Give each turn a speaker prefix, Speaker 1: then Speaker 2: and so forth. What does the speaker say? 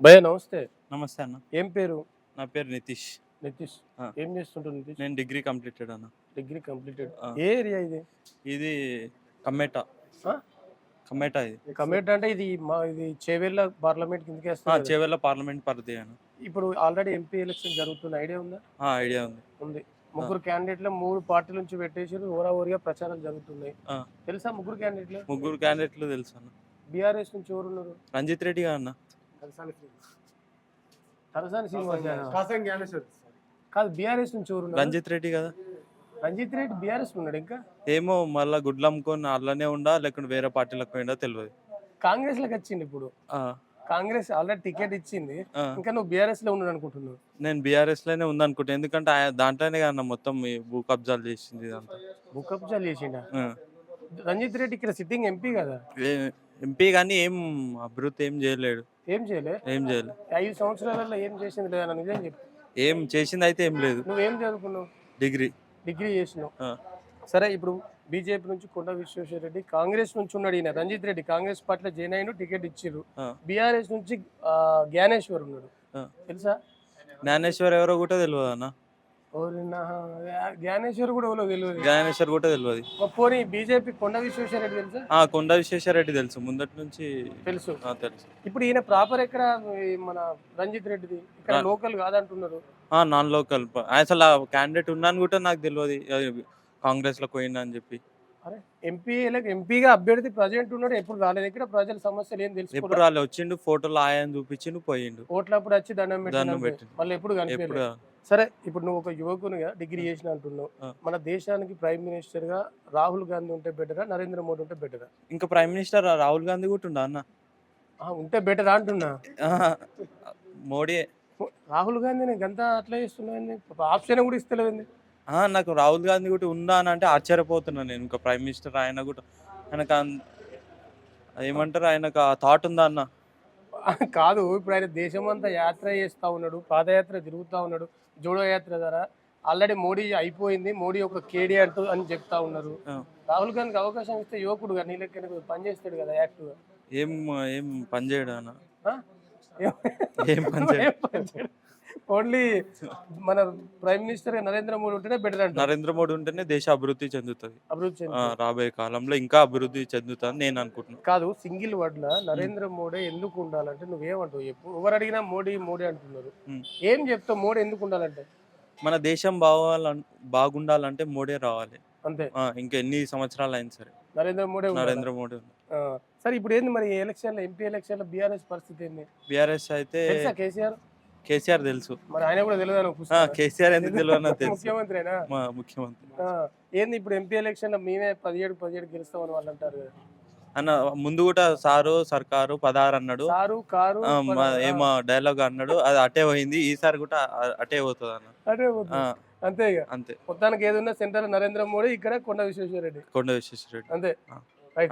Speaker 1: భయ నమస్తే.
Speaker 2: నమస్తే అన్న.
Speaker 1: ఏం పేరు?
Speaker 2: నా పేరు నితీష్.
Speaker 1: నితీష్. ఏం చేస్తుంటావు నితీష్?
Speaker 2: నేను డిగ్రీ కంప్లీటెడ్ అన్న.
Speaker 1: Degree completed. ఏ ఏరియా ఇది?
Speaker 2: ఇది కమ్మేటా.
Speaker 1: ఆ?
Speaker 2: కమ్మేటా ఇది.
Speaker 1: కమేట్ అంటే ఇది మా ఇది చేవెళ్ళ పార్లమెంట్ కిందకి వస్తుంది.
Speaker 2: చేవెళ్ళ పార్లమెంట్ పరిధి అన్న.
Speaker 1: ఇప్పుడు ఆల్రెడీ ఎంపీ ఎలక్షన్ జరుగుతున్న ఐడియా ఉందా?
Speaker 2: ఆ, ఐడియా ఉంది.
Speaker 1: ఉంది. ముగ్గురు క్యాండిడేట్లు మూడు పార్టీల నుంచి పెట్టేసి ఓరా ఓరిగా ప్రచారాలు జరుగుతున్నాయి. తెలుసా ముగ్గురు క్యాండిడేట్లు?
Speaker 2: ముగ్గురు క్యాండిడేట్లు తెలుసు
Speaker 1: బీఆర్ఎస్ నుంచి ఎవరు ఉన్నారు
Speaker 2: రంజిత్ రెడ్డి గా అన్న.
Speaker 1: తలసాని శ్రీనివాస్.
Speaker 3: కాసం జ్ఞానేశ్వర్.
Speaker 1: కాదు బీఆర్ఎస్ నుంచి ఉన్నారు?
Speaker 2: రంజిత్ రెడ్డి కదా.
Speaker 1: రంజిత్ రెడ్డి బీఆర్ఎస్ ఉన్నాడు ఇంకా?
Speaker 2: ఏమో మళ్ళా గుడ్లు అమ్ముకొని అలానే ఉండా లేకుంటే వేరే పార్టీలకు పోయిండా తెలియదు
Speaker 1: కాంగ్రెస్లోకి వచ్చింది ఇప్పుడు.
Speaker 2: ఆ,
Speaker 1: కాంగ్రెస్ ఆల్రెడీ టికెట్ ఇచ్చింది. ఇంకా నువ్వు బీఆర్ఎస్లో ఉన్నాడు అనుకుంటున్నావు.
Speaker 2: నేను బీఆర్ఎస్లోనే ఉందనుకుంటా. ఎందుకంటే ఆయన దాంట్లోనే అన్న మొత్తం భూ కబ్జాలు చేసింది ఇదంతా.
Speaker 1: బుక్కప్జాలు చేసిండా?
Speaker 2: ఆ.
Speaker 1: రంజిత్ రెడ్డి ఇక్కడ సిట్టింగ్ ఎంపీ కదా?
Speaker 2: ఎంపీ కానీ ఏం అభివృద్ధి ఏం చేయలేడు.
Speaker 1: ఏం చేయలే.
Speaker 2: ఏం చేయలేదు
Speaker 1: ఐదు సంవత్సరాలలో ఏం చేసింది లేదా నిజం చెప్పు.
Speaker 2: ఏం చేసింది అయితే ఏం లేదు.
Speaker 1: నువ్వేం చదువుకున్నావు?
Speaker 2: డిగ్రీ.
Speaker 1: డిగ్రీ చేసినావు. సరే ఇప్పుడు బీజేపీ నుంచి కొండ విశ్వేశ్వర రెడ్డి కాంగ్రెస్ నుంచి ఉన్నాడు ఈయన రంజిత్ రెడ్డి. కాంగ్రెస్ పార్టీలో జాయిన్ అయిన టికెట్ ఇచ్చిర్రు. బీఆర్ఎస్ నుంచి జ్ఞానేశ్వర్ ఉన్నాడు. తెలుసా?
Speaker 2: జ్ఞానేశ్వర్ ఎవరో కూడా తెలియదు అన్న
Speaker 1: జ్ఞానేశ్వర్ కూడా ఎవరో తెలియదు
Speaker 2: జ్ఞానేశ్వర్ కూడా తెలియదు
Speaker 1: పోనీ బీజేపీ కొండ విశ్వేశ్వర రెడ్డి తెలుసా?
Speaker 2: ఆ కొండ విశ్వేశ్వరరెడ్డి తెలుసు. ముందటి నుంచి
Speaker 1: తెలుసు.
Speaker 2: ఆ, తెలుసు.
Speaker 1: ఇప్పుడు ఈయన ప్రాపర్ ఎక్కడ? ఈ మన రంజిత్ రెడ్డిది. ఇక్కడ. లోకల్ కాదంటున్నారు.
Speaker 2: ఆ నాన్ లోకల్. అసలు ఆ క్యాండిడేట్ ఉన్నాను కూడా నాకు తెలియదు కాంగ్రెస్లో పోయిందా అని చెప్పి.
Speaker 1: అరే ఎంపీ ఎంపీగా అభ్యర్థి ప్రజెంట్ ఉన్నాడు ఎప్పుడు రాలేదు. ఇక్కడ ప్రజల సమస్యలు ఏం
Speaker 2: ఎప్పుడు
Speaker 1: తెలుసుకోవాలి
Speaker 2: వాళ్ళు వచ్చిండు ఫోటోలు ఆయన చూపించిండు పోయిండు.
Speaker 1: ఓట్లప్పుడు వచ్చి దండం
Speaker 2: పెట్టిండు
Speaker 1: మళ్ళీ ఎప్పుడు కనిపించలేదు.
Speaker 2: ఎప్పుడు?
Speaker 1: సరే ఇప్పుడు నువ్వు ఒక యువకునిగా డిగ్రీ చేసిన అంటున్నావు. మన దేశానికి ప్రైమ్ మినిస్టర్గా రాహుల్ గాంధీ ఉంటే బెటరా నరేంద్ర మోడీ ఉంటే బెటరా?
Speaker 2: ఇంకా ప్రైమ్ మినిస్టర్ రాహుల్ గాంధీ కూడా ఉండా అన్న?
Speaker 1: ఉంటే బెటరా అంటున్నా.
Speaker 2: మోడీ.
Speaker 1: రాహుల్ గాంధీని గంత అట్లా చేస్తున్నాయండి ఆప్షన్ కూడా ఇస్తలేదండి
Speaker 2: నాకు రాహుల్ గాంధీ కూడా ఉందా అని అంటే ఆశ్చర్యపోతున్నా నేను. ఇంకా ప్రైమ్ మినిస్టర్ ఆయన కూడా ఆయనకు ఏమంటారు? ఆయనకు ఆ థాట్ ఉందా అన్న?
Speaker 1: కాదు ఇప్పుడు ఆయన దేశమంతా యాత్ర చేస్తా ఉన్నాడు పాదయాత్ర తిరుగుతా ఉన్నాడు జోడో యాత్ర ద్వారా ఆల్రెడీ మోడీ అయిపోయింది మోడీ ఒక కేడీ అంటూ అని చెప్తా ఉన్నారు. రాహుల్ గాంధీకి అవకాశం ఇస్తే యువకుడు నీ లెక్కన కొద్దిగా పని చేస్తాడు కదా యాక్టివ్
Speaker 2: ఏం ఏం పని చేయడు అన్న? ఏం పని చేయడు.
Speaker 1: ఓన్లీ మన ప్రైమ్ మినిస్టర్ నరేంద్ర మోడీ ఉంటేనే బెటర్ అంట
Speaker 2: నరేంద్ర మోడీ ఉంటేనే దేశ అభివృద్ధి చెందుతుంది.
Speaker 1: అభివృద్ధి.
Speaker 2: రాబోయే కాలంలో ఇంకా అభివృద్ధి చెందుతుంది నేను అనుకుంటున్నాను
Speaker 1: కాదు సింగిల్ వర్డ్ లా నరేంద్ర మోడీ ఎందుకు ఉండాలంటే నువ్వేమంటావు? చెప్పు ఎవరు అడిగినా మోడీ మోడీ అంటున్నారు. ఏం చెప్తావు? మోడీ ఎందుకు ఉండాలంటే?
Speaker 2: మన దేశం బాగాల బాగుండాలంటే మోడీ రావాలి.
Speaker 1: అంతే.
Speaker 2: ఆ, ఇంకా ఎన్ని సంవత్సరాలు అయినా సరే.
Speaker 1: నరేంద్ర మోడీ.
Speaker 2: నరేంద్ర మోడీ
Speaker 1: సరే ఇప్పుడు ఏంది మరి ఎలక్షన్లో ఎంపీ ఎలక్షన్లో బీఆర్ఎస్ పరిస్థితి ఏంది?
Speaker 2: బీఆర్ఎస్ అయితే
Speaker 1: కేసీఆర్?
Speaker 2: కేసీఆర్ తెలుసు.
Speaker 1: మరి ఆయన కూడా తెలియదు
Speaker 2: కేసీఆర్ ఎందుకు తెలియదు తెలుసు. ముఖ్యమంత్రి.
Speaker 1: ఆ, ఏంది ఇప్పుడు ఎంపీ ఎలక్షన్లో మేమే పదిహేడు పదిహేడు గెలుస్తామని వాళ్ళు అంటారు
Speaker 2: అన్న ముందు కూడా సారు సర్కారు పదహారు అన్నాడు.
Speaker 1: కారు
Speaker 2: ఏమో డైలాగ్ అన్నాడు. అది అటే పోయింది. ఈసారి కూడా అటే పోతుంది అన్న
Speaker 1: అదే పోతుంది. అంతే ఇక.
Speaker 2: అంతే.
Speaker 1: మొత్తానికి ఏదున్నా సెంటర్ నరేంద్ర మోడీ ఇక్కడ కొండ విశ్వేశ్వర రెడ్డి
Speaker 2: కొండ విశ్వేశ్వరరెడ్డి.
Speaker 1: అంతే. రైట్